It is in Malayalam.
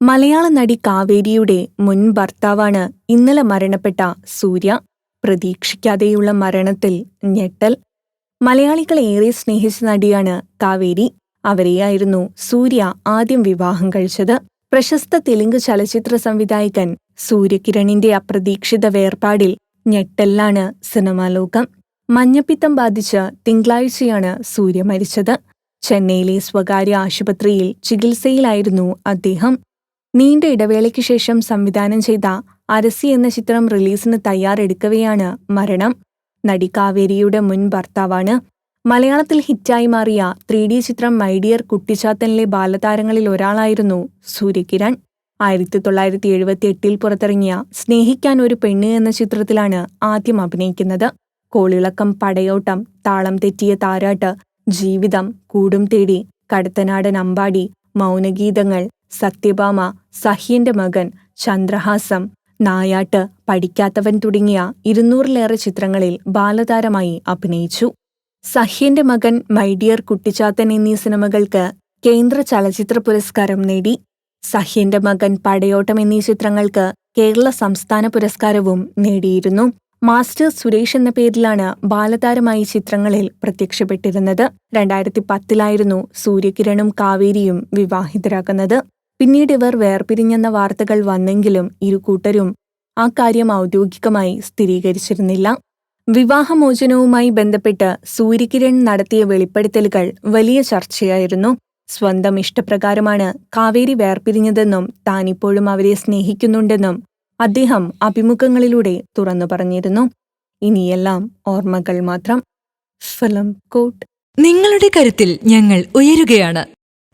മലയാള നടി കാവേരിയുടെ മുൻ ഭർത്താവാണ് ഇന്നലെ മരണപ്പെട്ട സൂര്യ. പ്രതീക്ഷിക്കാതെയുള്ള മരണത്തിൽ ഞെട്ടൽ. മലയാളികളെ ഏറെ സ്നേഹിച്ച നടിയാണ് കാവേരി. അവരെയായിരുന്നു സൂര്യ ആദ്യം വിവാഹം കഴിച്ചത്. പ്രശസ്ത തെലുങ്ക് ചലച്ചിത്ര സംവിധായകൻ സൂര്യകിരണിന്റെ അപ്രതീക്ഷിത വേർപാടിൽ ഞെട്ടലിലാണ് സിനിമാ ലോകം. മഞ്ഞപ്പിത്തം ബാധിച്ച് തിങ്കളാഴ്ചയാണ് സൂര്യ മരിച്ചത്. ചെന്നൈയിലെ സ്വകാര്യ ആശുപത്രിയിൽ ചികിത്സയിലായിരുന്നു അദ്ദേഹം. നീണ്ട ഇടവേളയ്ക്ക് ശേഷം സംവിധാനം ചെയ്ത അരസി എന്ന ചിത്രം റിലീസിന് തയ്യാറെടുക്കവെയാണ് മരണം. നടി കാവേരിയുടെ മുൻ ഭർത്താവാണ്. മലയാളത്തിൽ ഹിറ്റായി മാറിയ ത്രീ ഡി ചിത്രം മൈഡിയർ കുട്ടിച്ചാത്തനിലെ ബാലതാരങ്ങളിൽ ഒരാളായിരുന്നു സൂര്യകിരൺ. ആയിരത്തി തൊള്ളായിരത്തി എഴുപത്തി എട്ടിൽ പുറത്തിറങ്ങിയ സ്നേഹിക്കാൻ ഒരു പെണ്ണ് എന്ന ചിത്രത്തിലാണ് ആദ്യം അഭിനയിക്കുന്നത്. കോളിളക്കം പടയോട്ടം താളം തെറ്റിയ താരാട്ട് ജീവിതം കൂടും തേടി കടത്തനാടൻ അമ്പാടി മൗനഗീതങ്ങൾ സത്യഭാമ സഹ്യന്റെ മകൻ ചന്ദ്രഹാസം നായാട്ട് പഠിക്കാത്തവൻ തുടങ്ങിയ ഇരുന്നൂറിലേറെ ചിത്രങ്ങളിൽ ബാലതാരമായി അഭിനയിച്ചു. സഹ്യന്റെ മകൻ മൈഡിയർ കുട്ടിച്ചാത്തൻ എന്നീ സിനിമകൾക്ക് കേന്ദ്ര ചലച്ചിത്ര പുരസ്കാരം നേടി. സഹ്യന്റെ മകൻ പടയോട്ടം എന്നീ ചിത്രങ്ങൾക്ക് കേരള സംസ്ഥാന പുരസ്കാരവും നേടിയിരുന്നു. മാസ്റ്റർ സുരേഷ് എന്ന പേരിലാണ് ബാലതാരമായി ചിത്രങ്ങളിൽ പ്രത്യക്ഷപ്പെട്ടിരുന്നത്. രണ്ടായിരത്തി പത്തിലായിരുന്നു സൂര്യകിരണും കാവേരിയും വിവാഹിതരാകുന്നത്. പിന്നീട് ഇവർ വേർപിരിഞ്ഞെന്ന വാർത്തകൾ വന്നെങ്കിലും ഇരു കൂട്ടരും ആ കാര്യം ഔദ്യോഗികമായി സ്ഥിരീകരിച്ചിരുന്നില്ല. വിവാഹമോചനവുമായി ബന്ധപ്പെട്ട് സൂര്യകിരൺ നടത്തിയ വെളിപ്പെടുത്തലുകൾ വലിയ ചർച്ചയായിരുന്നു. സ്വന്തം ഇഷ്ടപ്രകാരമാണ് കാവേരി വേർപിരിഞ്ഞതെന്നും താനിപ്പോഴും അവരെ സ്നേഹിക്കുന്നുണ്ടെന്നും അദ്ദേഹം അഭിമുഖങ്ങളിലൂടെ തുറന്നു പറഞ്ഞിരുന്നു. ഇനിയെല്ലാം ഓർമ്മകൾ മാത്രം. ഫലം കോട്ട്. നിങ്ങളുടെ കരുത്തിൽ ഞങ്ങൾ ഉയരുകയാണ്.